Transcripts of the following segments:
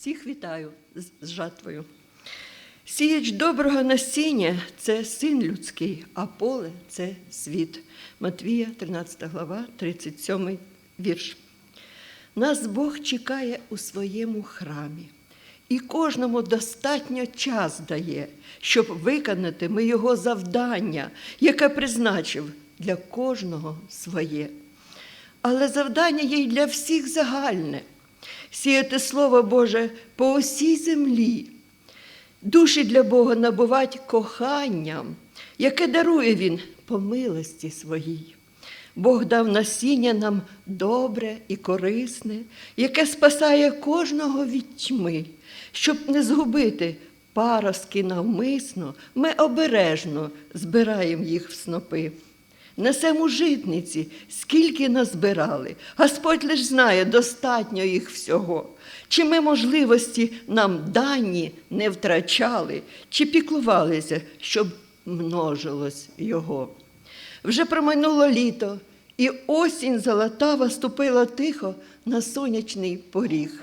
Всіх вітаю з жатвою. Сіяч доброго насіння це син людський, а поле це світ. Матвія, 13 глава, 37 вірш. Нас Бог чекає у своєму храмі, і кожному достатньо час дає, щоб виконати ми його завдання, яке призначив для кожного своє. Але завдання є й для всіх загальне сіяти Слово Боже по усій землі, душі для Бога набувати коханням, яке дарує Він по милості своїй. Бог дав насіння нам добре і корисне, яке спасає кожного від тьми, щоб не згубити паростки навмисно, ми обережно збираємо їх в снопи. Несемо житниці, скільки назбирали. Господь лиш знає, достатньо їх всього. Чи ми можливості нам дані не втрачали, чи піклувалися, щоб множилось його. Вже проминуло літо, і осінь золотава ступила тихо на сонячний поріг.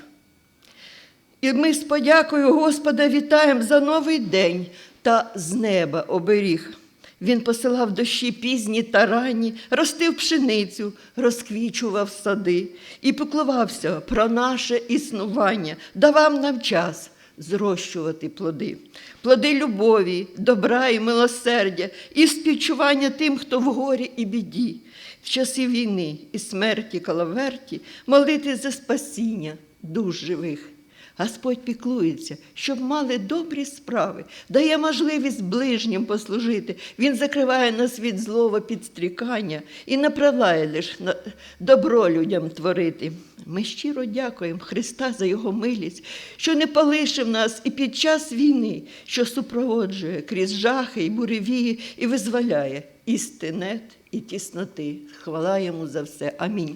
І ми з подякою Господа вітаємо за новий день та з неба оберіг. Він посилав дощі пізні та ранні, ростив пшеницю, розквічував сади і піклувався про наше існування, давав нам час зрощувати плоди, плоди любові, добра і милосердя, і співчування тим, хто в горі і біді, в часи війни і смерті калаверті молити за спасіння душ живих. Господь піклується, щоб мали добрі справи, дає можливість ближнім послужити. Він закриває нас від злого підстрікання і направляє лише на добро людям творити. Ми щиро дякуємо Христа за Його милість, що не полишив нас і під час війни, що супроводжує крізь жахи і буревії і визволяє і і тісноти. Хвала йому за все. Амінь.